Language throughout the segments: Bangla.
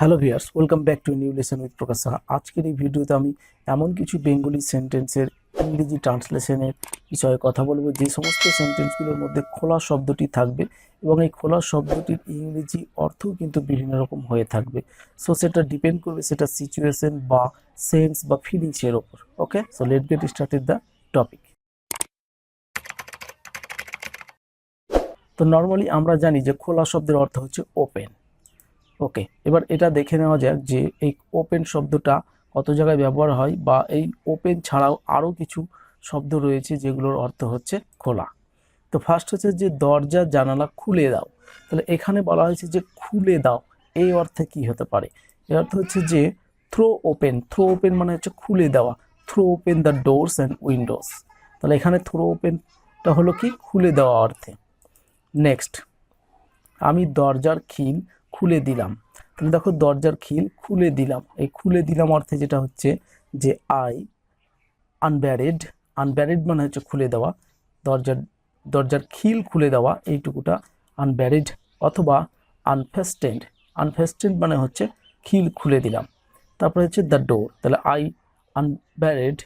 Hello viewers welcome back to new lesson with Prakash Saha. আজকের এই ভিডিওতে আমি এমন কিছু বেঙ্গলি সেন্টেন্সের ইংরেজি ট্রান্সলেশনের বিষয়ে কথা বলব, যে সমস্ত সেন্টেন্সগুলোর মধ্যে খোলা শব্দটি থাকবে এবং এই খোলা শব্দটির ইংরেজি অর্থও কিন্তু বিভিন্ন রকম হয়ে থাকবে। সো সেটা ডিপেন্ড করবে সেটা সিচুয়েশন বা সেন্স বা ফিলিংসের ওপর। Okay so let get started the topic তো নর্মালি আমরা জানি যে খোলা শব্দের অর্থ হচ্ছে ওপেন ওকে এবার এটা দেখে নেওয়া যাক যে এই ওপেন শব্দটা কত জায়গায় ব্যবহার হয় বা এই ওপেন ছাড়াও আরও কিছু শব্দ রয়েছে যেগুলোর অর্থ হচ্ছে খোলা। তো ফার্স্ট হচ্ছে যে দরজা জানালা খুলে দাও। তাহলে এখানে বলা হয়েছে যে খুলে দাও, এই অর্থে কি হতে পারে? এর অর্থ হচ্ছে যে থ্রো ওপেন থ্রো ওপেন মানে হচ্ছে খুলে দেওয়া। Throw open the doors and windows তাহলে এখানে থ্রো ওপেনটা হলো কি? খুলে দেওয়া অর্থে। নেক্সট আমি দরজার খিল খুলে দিলাম। তাহলে দেখো দরজার খিল খুলে দিলাম। এই খুলে দিলাম অর্থে যেটা হচ্ছে যে আই আনব্যারেড আনব্যারেড মানে হচ্ছে খুলে দেওয়া। দরজার দরজার খিল খুলে দেওয়া, এইটুকুটা আনব্যারেড অথবা আনফেস্টেন্ড আনফেস্টেন্ড মানে হচ্ছে খিল খুলে দিলাম। তারপরে হচ্ছে দ্য ডোর তাহলে আই আনব্যারেড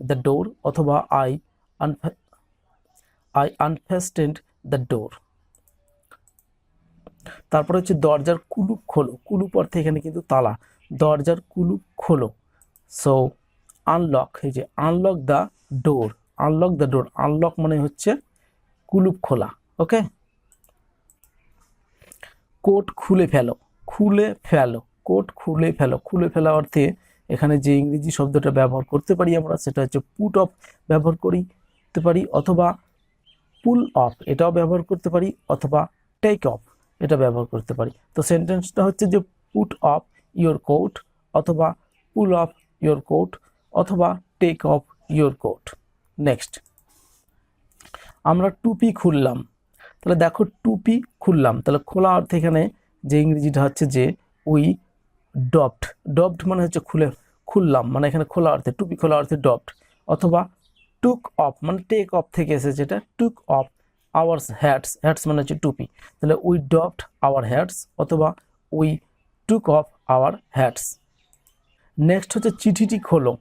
দ্য ডোর অথবা আই আনফে আই আনফেস্টেন্ড দ্য ডোর তারপরে হচ্ছে দরজার কুলুপ খোলো কুলুপ অর্থে এখানে কিন্তু তালা, দরজার কুলুপ খোলো। সো আনলক এই যে unlock the door unlock the door unlock মানে হচ্ছে কুলুপ খোলা ওকে কোট খুলে ফেলো খুলে ফেলো কোট খুলে ফেলো, খুলে ফেলা অর্থে এখানে যে ইংরেজি শব্দটা ব্যবহার করতে পারি আমরা, সেটা হচ্ছে পুট অফ ব্যবহার করি করতে পারি, অথবা পুল অফ এটাও ব্যবহার করতে পারি, অথবা টেক অফ এটা ব্যবহার করতে পারি। তো সেন্টেন্সটা হচ্ছে যে পুট অফ ইয়োর কোট অথবা পুল অফ ইয়োর কোট অথবা take off your coat next আমরা টুপি খুললাম। তাহলে দেখো টুপি খুললাম। তাহলে খোলা অর্থে এখানে যে ইংরেজিটা হচ্ছে যে উই ডপড ডপড মানে হচ্ছে খুলে খুললাম। মানে এখানে খোলা অর্থে, টুপি খোলা অর্থে ডপড অথবা টুক অফ মানে টেক অফ থেকে এসেছে এটা took off our hats hats মানে হচ্ছে টুপি। তাহলে উই ডপড আওয়ার হ্যাটস অথবা we took off our hats next হচ্ছে চিঠিটি খোলো।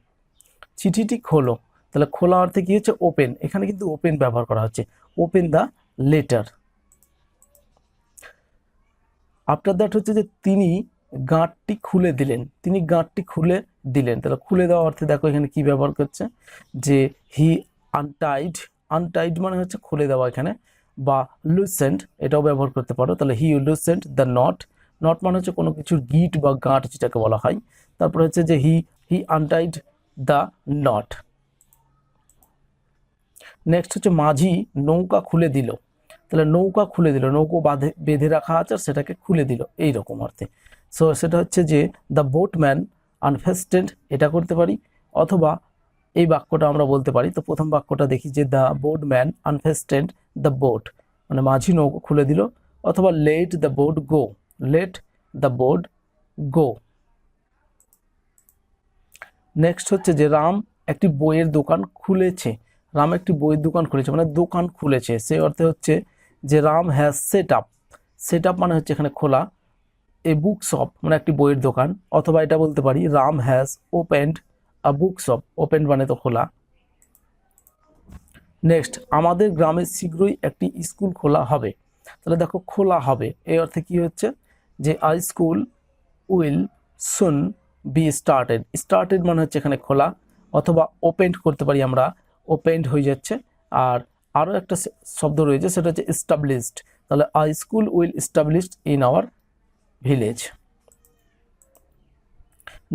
চিঠিটি খোলো। তাহলে খোলা অর্থে কী হচ্ছে? ওপেন এখানে কিন্তু ওপেন ব্যবহার করা হচ্ছে। Open the letter after that হচ্ছে যে তিনি গাঁটটি খুলে দিলেন। তিনি গাঁটটি খুলে দিলেন। তাহলে খুলে দেওয়া অর্থে দেখো এখানে কি ব্যবহার করছে? যে হি আনটাইড আনটাইড মানে হচ্ছে খুলে দেওয়া এখানে, বা লুসেন্ট এটাও ব্যবহার করতে পারো। তাহলে he loosened the knot knot মানে হচ্ছে কোনো কিছুর গিট বা গাঁট যেটাকে বলা হয়। তারপরে হচ্ছে যে he he untied the knot next হচ্ছে মাঝি নৌকা খুলে দিল। তাহলে নৌকা খুলে দিল, নৌকো বাঁধে, বেঁধে রাখা আছে আর সেটাকে খুলে দিল এই রকম অর্থে। সো সেটা হচ্ছে যে দ্য বোটম্যান আনফেস্টেড এটা করতে পারি, অথবা এই বাক্যটা আমরা বলতে পারি। তো প্রথম বাক্যটা দেখি যে the boatman unfastened the boat মানে মাঝি নৌকো খুলে দিল, অথবা let the boat go let the boat go next হচ্ছে যে, রাম একটি বইয়ের দোকান খুলেছে রাম একটি বইয়ের দোকান খুলেছে মানে দোকান খুলেছে। সেই অর্থে হচ্ছে যে, Ram has set up set up মানে হচ্ছে এখানে খোলা এ বুক শপ মানে একটি বইয়ের দোকান, অথবা এটা বলতে পারি, Ram has opened a book shop open মানে তো খোলা। নেক্সট আমাদের গ্রামে শীঘ্রই একটি স্কুল খোলা হবে। তাহলে দেখো, খোলা হবে। এই অর্থে কি হচ্ছে? যে I school will soon be started started মানে হচ্ছে এখানে খোলা, অথবা ওপেন্ড করতে পারি আমরা। ওপেন্ড হয়ে যাচ্ছে। আর আরও একটা শব্দ রয়েছে, সেটা হচ্ছে এস্টাবলিশড তাহলে I school will established in our village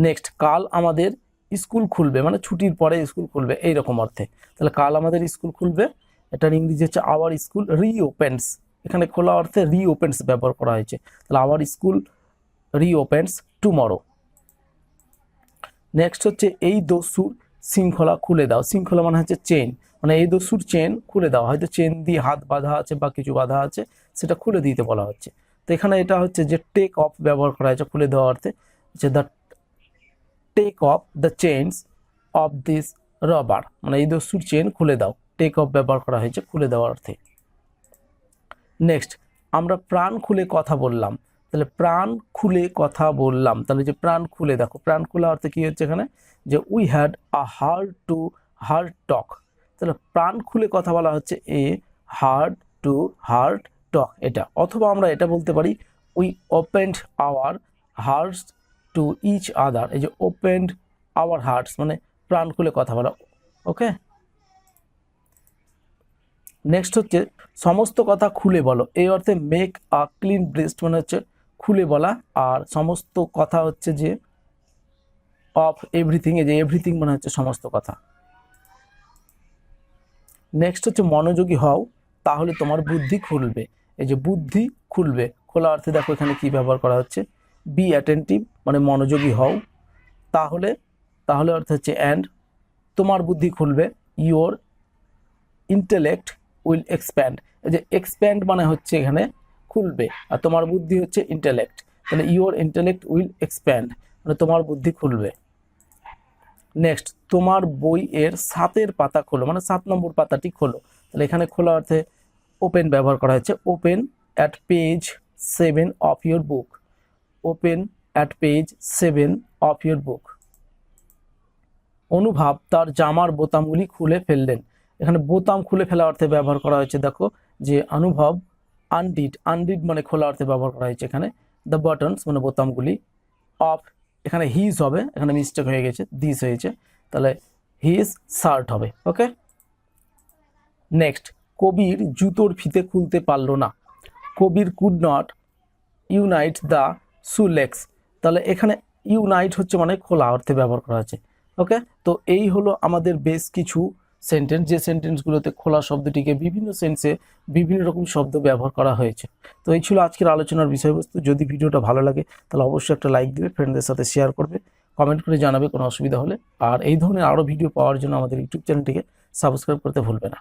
next কাল আমাদের স্কুল খুলবে মানে ছুটির পরে স্কুল খুলবে এই রকম অর্থে। তাহলে কাল আমাদের স্কুল খুলবে এটার ইংরেজি হচ্ছে আওয়ার স্কুল রিওপেন্স এখানে খোলা অর্থে রিওপেন্স ব্যবহার করা হয়েছে। তাহলে our school reopens tomorrow next হচ্ছে এই দস্যুর শৃঙ্খলা খুলে দাও। শৃঙ্খলা মানে হচ্ছে চেন মানে এই দস্যুর চেন খুলে দাও। হয়তো চেন দিয়ে হাত বাঁধা আছে বা কিছু বাঁধা আছে, সেটা খুলে দিতে বলা হচ্ছে। তো এখানে এটা হচ্ছে যে টেক অফ ব্যবহার করা হয়েছে খুলে দেওয়া অর্থে। যে the take off the chains of this robber মানে এই দস্যুর চেন খুলে দাও। টেক অফ ব্যবহার করা হয়েছে খুলে দেওয়ার অর্থে। নেক্সট আমরা প্রাণ খুলে কথা বললাম। তাহলে প্রাণ খুলে কথা বললাম। তাহলে যে প্রাণ খুলে, দেখো, প্রাণ খুলে অর্থে কি হচ্ছে এখানে? যে we had a heart to heart talk তাহলে প্রাণ খুলে কথা বলা হচ্ছে a heart to heart talk এটা, অথবা আমরা এটা বলতে পারি we opened our hearts to each other এই যে ওপেন্ড আওয়ার হার্টস মানে প্রাণ খুলে কথা বলা ওকে নেক্সট হচ্ছে, সমস্ত কথা খুলে বলো, এই অর্থে মেক আ ক্লিন ব্রেস্ট মানে হচ্ছে খুলে বলা, আর সমস্ত কথা হচ্ছে যে অফ এভরিথিং এই যে এভরিথিং মানে হচ্ছে সমস্ত কথা। নেক্সট হচ্ছে মনোযোগী হও, তাহলে তোমার বুদ্ধি খুলবে, এই যে বুদ্ধি খুলবে, খোলা অর্থে দেখো এখানে কি ব্যবহার করা হচ্ছে বি অ্যাটেন্টিভ মানে মনোযোগী হও। তাহলে তাহলে অর্থ হচ্ছে অ্যান্ড তোমার বুদ্ধি খুলবে ইওর ইন্টেলেক্ট উইল এক্সপ্যান্ড এই যে এক্সপ্যান্ড মানে হচ্ছে এখানে খুলবে, আর তোমার বুদ্ধি হচ্ছে ইন্টেলেক্ট তাহলে ইওর ইন্টেলেক্ট উইল এক্সপ্যান্ড মানে তোমার বুদ্ধি খুলবে। নেক্সট তোমার বই এর সাতের পাতা খোলো মানে সাত নম্বর পাতাটি খোলো। তাহলে এখানে খোলা অর্থে ওপেন ব্যবহার করা হয়েছে open at page seven of your book open at page seven of your book অনুভব তার জামার বোতামগুলি খুলে ফেললেন। এখানে বোতাম খুলে ফেলা অর্থে ব্যবহার করা হয়েছে, দেখো, যে অনুভব আনডিড আনডিড মানে খোলা অর্থে ব্যবহার করা হয়েছে এখানে। দ্য বাটনস মানে বোতামগুলি অফ এখানে হিজ হবে, এখানে মিস্টেক হয়ে গেছে দিস হয়েছে। তাহলে হিজ শার্ট হবে ওকে নেক্সট কবির জুতোর ফিতে খুলতে পারল না। Kabir could not unite the shoelaces. তাহলে এখানে ইউনাইট হচ্ছে মানে খোলা অর্থে ব্যবহার করা হয়েছে। ওকে? তো এই হলো আমাদের বেশ কিছু সেন্টেন্স যে সেন্টেন্সগুলোতে খোলা শব্দটিকে বিভিন্ন সেন্সে বিভিন্ন রকম শব্দ ব্যবহার করা হয়েছে। তো এই ছিল আজকের আলোচনার বিষয়বস্তু। যদি ভিডিওটা ভালো লাগে, তাহলে অবশ্যই একটা লাইক দেবে ফ্রেন্ডদের সাথে শেয়ার করবে কমেন্ট করে জানাবে, কোনো অসুবিধা হলে। আর এই ধরনের আরও ভিডিও পাওয়ার জন্য আমাদের ইউটিউব চ্যানেলটিকে সাবস্ক্রাইব করতে ভুলবে না।